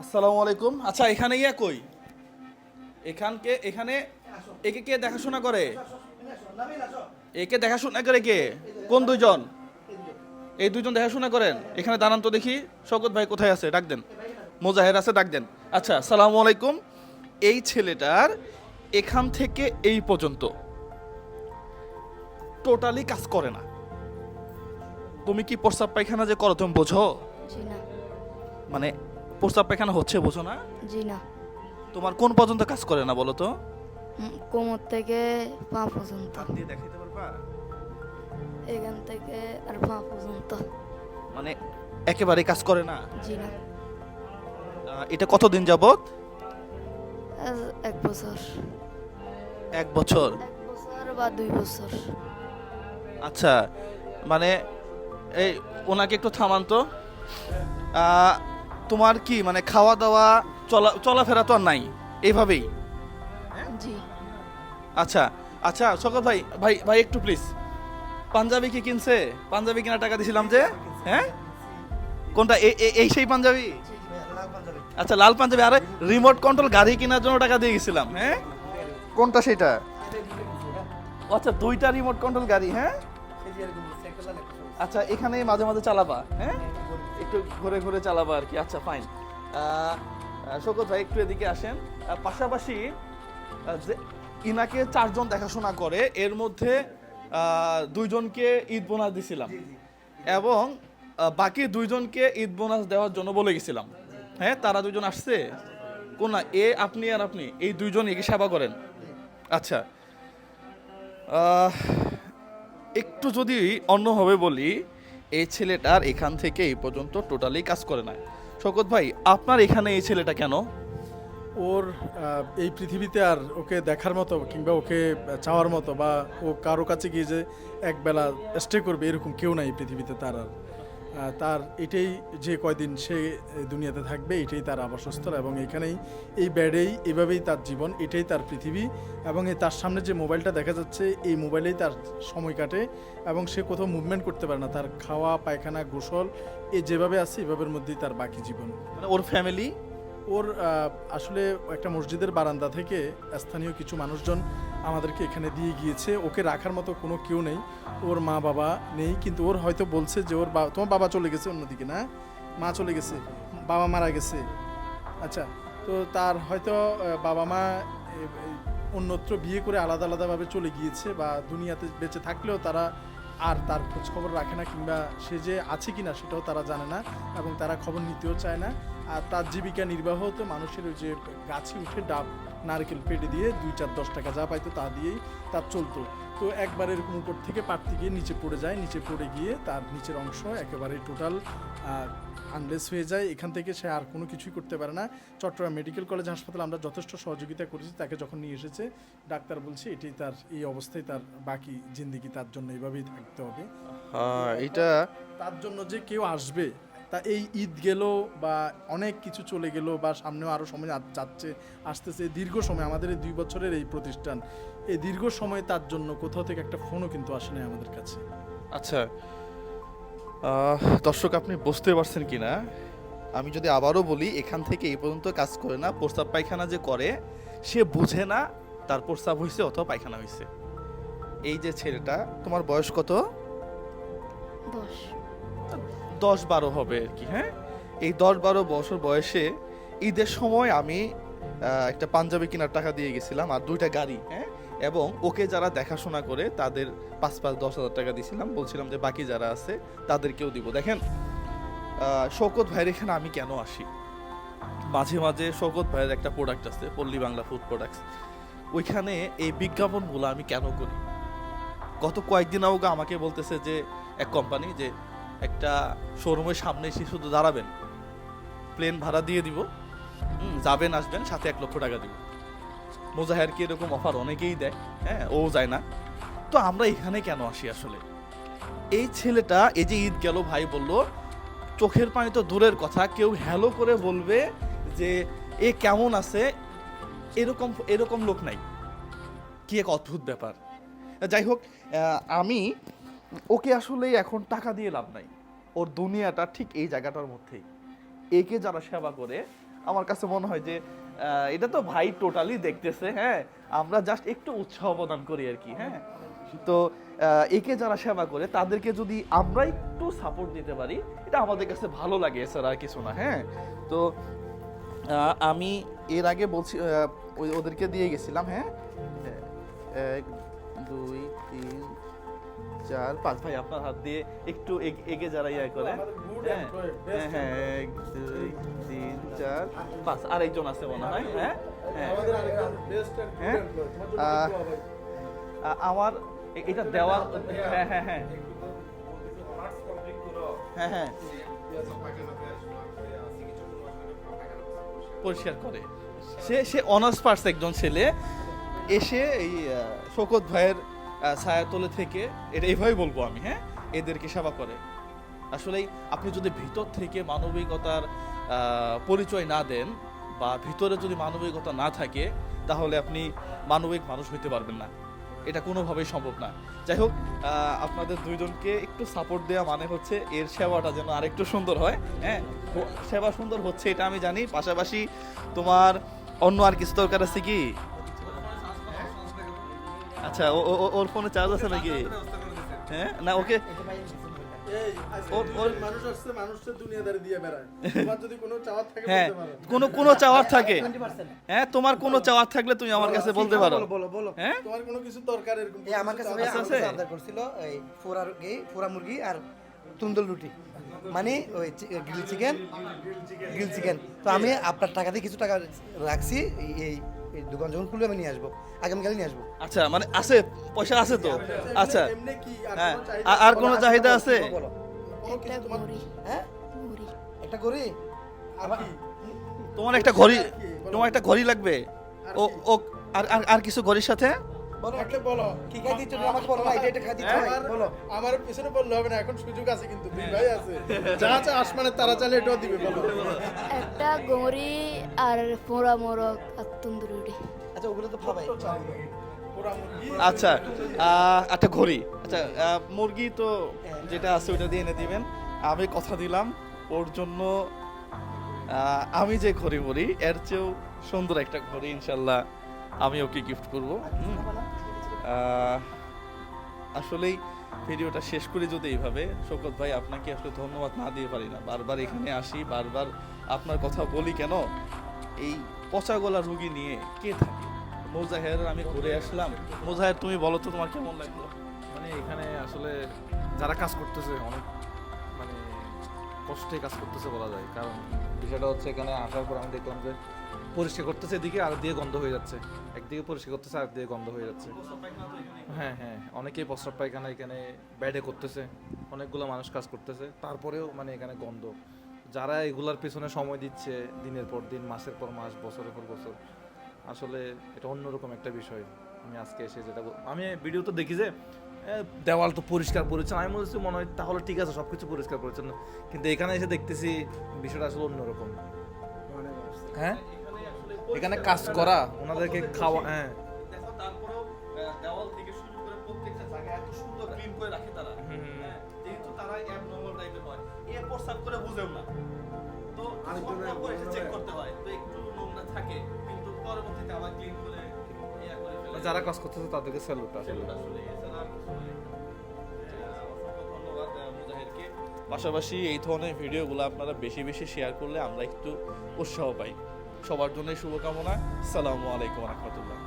আসসালামু আলাইকুম। আচ্ছা এখানে ইয়া কই? এখানকে এখানে একে কে দেখাশোনা করে? একে দেখাশোনা করে কে? কোন দুইজন? এই দুইজন দেখাশোনা করেন? এখানে দাঁড়ান তো দেখি। শকত ভাই কোথায় আছে? ডাক দেন। মোজাহের আছে ডাক দেন। আচ্ছা সালামু আলাইকুম। এই ছেলেটার এখান থেকে এই পর্যন্ত টোটালি কাজ করে না। তুমি কি প্রস্তাব পায়খানা যে করো তুমি বোঝো? মানে প্রস্তাব পায়খানা হচ্ছে বোঝো না? জি না। তোমার কোন পর্যন্ত কাজ করে না বলো তো? কোমর থেকে পা পর্যন্ত। হাত দিয়ে দেখাইতে পারবা? এখান থেকে আর পা পর্যন্ত। মানে একেবারে কাজ করে না? জি না। আহ, এটা কতদিন যাবত আজ এক বছর। এক বছর? এক বছর বা দুই বছর। আচ্ছা মানে এই ওনাকে একটু থামান তো। আহ, তোমার কি মানে খাওয়া দাওয়া চলা চলাফেরা তো আর নাই? এইভাবেই জি। আচ্ছা আচ্ছা সকল ভাই ভাই ভাই একটু প্লিজ পাঞ্জাবি কি কিনছে? পাঞ্জাবি কিনা টাকা দিছিলাম যে হ্যাঁ? কোনটা? এই সেই পাঞ্জাবি? আচ্ছা লাল পাঞ্জাবি। আরে রিমোট কন্ট্রোল গাড়ি কেনার জন্য টাকা দিয়ে গেছিলাম হ্যাঁ? কোনটা সেটা? আচ্ছা দুইটা রিমোট কন্ট্রোল গাড়ি হ্যাঁ? আচ্ছা এখানে মাঝে মাঝে চালাবা হ্যাঁ? একটু ঘুরে ঘুরে চালাবা আর কি। আচ্ছা ফাইন শোকত ভাই একটু এদিকে আসেন। পাশাপাশি যে ইনাকে চারজন দেখাশোনা করে এর মধ্যে দুইজনকে ঈদ বোনাস দিছিলাম। এবং বাকি দুইজনকে ঈদ বোনাস দেওয়ার জন্য বলে গেছিলাম। হ্যাঁ তারা দুজন আসছে? কোন না এ আপনি আর আপনি এই দুইজন একে সেবা করেন। আচ্ছা। একটু যদি অন্যভাবে বলি এই ছেলেটা আর এখান থেকে এই পর্যন্ত টোটালি কাজ করে না শকত ভাই, আপনার এখানে এই ছেলেটা কেন? ওর এই পৃথিবীতে আর ওকে দেখার মতো কিংবা ওকে চাওয়ার মতো বা ও কারও কাছে গিয়ে যে একবেলা স্টে করবে, এরকম কেউ নাই পৃথিবীতে তার আর। তার এটাই যে কয়দিন সে দুনিয়াতে থাকবে এটাই তার আবাসস্থল এবং এখানেই এই ব্যাডেই এভাবেই তার জীবন এটাই তার পৃথিবী এবং এই তার সামনে যে মোবাইলটা দেখা যাচ্ছে এই মোবাইলেই তার সময় কাটে এবং সে কোথাও মুভমেন্ট করতে পারে না। তার খাওয়া পায়খানা গোসল এ যেভাবে আছে এভাবের মধ্যেই তার বাকি জীবন। মানে ওর ফ্যামিলি ওর আসলে একটা মসজিদের বারান্দা থেকে স্থানীয় কিছু মানুষজন আমাদেরকে এখানে দিয়ে গিয়েছে। ওকে রাখার মতো কোনো কেউ নেই। ওর মা বাবা নেই, কিন্তু ওর হয়তো বলছে যে ওর বা- তোমার বাবা চলে গেছে অন্যদিকে, না? মা চলে গেছে, বাবা মারা গেছে। আচ্ছা তো তার হয়তো বাবা মা অন্যত্র বিয়ে করে আলাদা আলাদাভাবে চলে গিয়েছে বা দুনিয়াতে বেঁচে থাকলেও তারা আর তার খোঁজ খবর রাখে না কিংবা সে যে আছে কিনা সেটাও তারা জানে না এবং তারা খবর নিতেও চায় না। আর তার জীবিকা নির্বাহ তো মানুষের ওই যে গাছে উঠে ডাব। নারকেল পেটে দিয়ে দুই চার দশ টাকা যা পাইতো তা দিয়েই তার চলতো। তো একবার এরকম উপর থেকে পাড়তে গিয়ে নিচে পড়ে যায় নিচে পড়ে গিয়ে তার নিচের অংশ একেবারে টোটাল আনলেস হয়ে যায়। এখান থেকে সে আর কোনো কিছুই করতে পারে না। চট্টগ্রাম মেডিকেল কলেজ হাসপাতালে আমরা যথেষ্ট সহযোগিতা করেছি তাকে যখন নিয়ে এসেছে ডাক্তার বলছে এটি তার এই অবস্থায় তার বাকি জিন্দিগি তার জন্য এইভাবেই থাকতে হবে। হ্যাঁ এটা তার জন্য যে কেউ আসবে তা এই ঈদ গেল বা অনেক কিছু চলে গেল বা সামনেও আরও সময় যাচ্ছে আসতেছে দীর্ঘ সময় আমাদের এই দুই বছরের এই প্রতিষ্ঠান এই দীর্ঘ সময় তার জন্য কোথাও থেকে একটা ফোনও কিন্তু আসে নাই আমাদের কাছে। আচ্ছা দর্শক আপনি বুঝতে পারছেন কি না আমি যদি আবারও বলি এখান থেকে এই পর্যন্ত কাজ করে না প্রস্তাব পায়খানা যে করে সে বুঝে না তার প্রস্তাব হয়েছে অথবা পায়খানা হয়েছে এই যে ছেলেটা তোমার বয়স কত? দশ। দশ বারো হবে আর কি হ্যাঁ? এই দশ বারো বছর বয়সে ঈদের সময় আমি একটা পাঞ্জাবি কেনার টাকা দিয়ে গেছিলাম আর দুইটা গাড়ি হ্যাঁ? এবং ওকে যারা দেখাশোনা করে তাদের পাঁচ পাঁচ দশ হাজার টাকা দিয়েছিলাম বলছিলাম যে বাকি যারা আছে তাদেরকেও দিব। দেখেন শৌকত ভাইয়ের এখানে আমি কেন আসি? মাঝে মাঝে শৌকত ভাইয়ের একটা প্রোডাক্ট আছে, পল্লী বাংলা ফুড প্রোডাক্টস ওইখানে এই বিজ্ঞাপনগুলো আমি কেন করি? গত কয়েকদিন আগে আমাকে বলতেছে যে, এক কোম্পানি যে একটা শোরুমের সামনে এসে শুধু দাঁড়াবেন। প্লেন ভাড়া দিয়ে দিব। যাবেন, আসবেন, সাথে এক লক্ষ টাকা দিব। মোজাহের কি এরকম অফার অনেকেই দেয়? হ্যাঁ ও যায় না। তো আমরা এখানে কেন আসি আসলে? এই ছেলেটা, এই যে ঈদ গেল, ভাই বলল, চোখের পানি তো দূরের কথা, কেউ হ্যালো করে বলবে যে, এ কেমন আছে? এরকম এরকম লোক নাই। কি এক অদ্ভুত ব্যাপার। যাই হোক আমি ওকে আসলে এখন টাকা দিয়ে লাভ নাই। ওর দুনিয়াটা ঠিক এই জায়গাটার মধ্যেই। একে যারা সেবা করে, আমার কাছে মনে হয় যে এটা তো ভাই টোটালি দেখতেছে হ্যাঁ? আমরা জাস্ট একটু উৎসাহ প্রদান করি আর কি হ্যাঁ? তো একে যারা সেবা করে, তাদেরকে যদি আমরা একটু সাপোর্ট দিতে পারি, এটা আমাদের কাছে ভালো লাগে, এছাড়া আর কিছু না হ্যাঁ? তো আমি এর আগে বলছি ওদেরকে দিয়ে গেছিলাম হ্যাঁ? এক, দুই চার পাঁচ ভাই আপনার হাত দিয়ে একটু এগ- যারা ইয়ে করে। হ্যাঁ হ্যাঁ, হ্যাঁ এক দুই তিন চার পাঁচ আরেকজন আছে মনে হয় হ্যাঁ হ্যাঁ। হ্যাঁ? আমার এটা দেওয়ার হ্যাঁ হ্যাঁ হ্যাঁ। হ্যাঁ হ্যাঁ পরিষ্কার করে। সে সে অনার্স পার্স একজন ছেলে। এসে এই শোকত ভাইয়ের ছায়াতলে থেকে এটা এইভাবেই বলব আমি হ্যাঁ? এদেরকে সেবা করে। আসলেই আপনি যদি ভিতর থেকে মানবিকতার পরিচয় না দেন বা ভিতরে যদি মানবিকতা না থাকে, তাহলে আপনি মানবিক মানুষ হইতে পারবেন না। এটা কোনোভাবেই সম্ভব না। যাই হোক আপনাদের দুইজনকে একটু সাপোর্ট দেওয়া মানে হচ্ছে এর সেবাটা যেন আরেকটু সুন্দর হয় হ্যাঁ? সেবা সুন্দর হচ্ছে এটা আমি জানি। পাশাপাশি তোমার অন্য আর কিছু দরকার আছে কি? আচ্ছা ওর ফোনে চার্জ আছে নাকি? হ্যাঁ? না ওকে? কোনো হ্যাঁ বলতে পারো। কোনো কোনো চাওয়ার থাকে। হ্যাঁ তোমার কোনো চাওয়ার থাকলে তুমি আমার কাছে বলতে পারো। বলো বলো বলো হ্যাঁ? তোমার কোনো কিছু দরকার এরকম আমার কাছে করছিল এই ফোরা ফোরা মুরগি আর তুন্দল রুটি। মানে ওই গ্রিল চিকেন গ্রিল চিকেন তো আমি আপনার টাকা দিয়ে কিছু টাকা রাখছি এই- এই দোকান যখন খুলবে আমি নিয়ে আসব। আগামীকালই নিয়ে আসব। আচ্ছা মানে আছে পয়সা আছে তো? আচ্ছা। আর হ্যাঁ আর কোনো চাহিদা আছে? একটা ঘড়ি। হ্যাঁ? ঘড়ি। একটা কি? তোমার একটা ঘড়ি। তোমার একটা ঘড়ি লাগবে? ও ও আর আর- আর কিছু ঘড়ির সাথে? বলো থাকলে বলো কি খাই দিচ্ছ? তুমি আমাকে বলো ভাই এটা এটা খাই দিচ্ছ? আমার- বলো। আমার পিছনে বললে হবে না এখন সুযোগ আছে কিন্তু দুই ভাই আছে। যা আসমানের তারা চালে এটাও দিবে বলো। একটা ঘড়ি আর পোড়া মোরগ আর তন্দুরি আচ্ছা ওগুলো তো মুরগি। আচ্ছা একটা ঘড়ি। আচ্ছা মুরগি তো যেটা আছে ওটা দিয়ে এনে দিবেন। আমি কথা দিলাম ওর জন্য আমি যে ঘড়ি পরি এর চেয়েও সুন্দর একটা ঘড়ি ইনশাল্লাহ আমি ওকে গিফট করব। আসলেই ভিডিওটা শেষ করে যদি এইভাবে। শোকত ভাই, আপনাকে আসলে ধন্যবাদ না দিয়ে পারি না। বারবার এখানে আসি, বারবার আপনার কথা বলি কেন? এই পচা গলা রুগী নিয়ে কে থাকে? মোজাহের, আমি ঘুরে আসলাম। মোজাহের, তুমি বলো তো তোমার কেমন লাগল? মানে এখানে আসলে যারা কাজ করতেছে, অনেক মানে কষ্টে কাজ করতেছে বলা যায়। কারণ বিষয়টা হচ্ছে এখানে আসার পর আমি দেখলাম যে পরিষ্কার করতেছে এদিকে, আর দিয়ে গন্ধ হয়ে যাচ্ছে। একদিকে পরিষ্কার করতেছে আর দিয়ে গন্ধ হয়ে যাচ্ছে। হ্যাঁ হ্যাঁ অনেকেই প্রস্রাব পায়খানা এখানে ব্যাডে করতেছে অনেকগুলো মানুষ কাজ করতেছে তারপরেও মানে এখানে গন্ধ। যারা এগুলার পেছনে সময় দিচ্ছে দিনের পর দিন মাসের পর মাস বছরের পর বছর আসলে এটা অন্যরকম একটা বিষয়। আমি আজকে এসে যেটা আমি ভিডিও তো দেখি যে দেওয়াল তো পরিষ্কার পরিচ্ছন্ন। আমি বলছি মনে হয় তাহলে ঠিক আছে সব কিছু পরিষ্কার পরিচ্ছন্ন। কিন্তু এখানে এসে দেখতেছি বিষয়টা আসলে অন্যরকম। হ্যাঁ? এখানে কাজ করা। ওনাদেরকে খাওয়া হ্যাঁ। তারপরেও দেওয়াল থেকে শুরু করে প্রত্যেকটা জায়গা এত সুন্দর ক্লিন করে রাখে তারা। হ্যাঁ, যেহেতু তারা অ্যাবনর্মাল টাইপের হয়। এ প্রস্তাব করে বুঝেও না। তো আরেকজনের পর চেক করতে হয়। তো একটু নোংরা থাকে কিন্তু পরবর্তীতে আবার ক্লিন করে করে ফেলে। যারা কাজ করতেছে তাদেরকে স্যালুট আসলে। পাশাপাশি এই ধরনের ভিডিওগুলো আপনারা বেশি বেশি শেয়ার করলে আমরা একটু উৎসাহ পাই। সবার জন্য শুভকামনা। সালামু আলাইকুম রহমতুল্লাহ।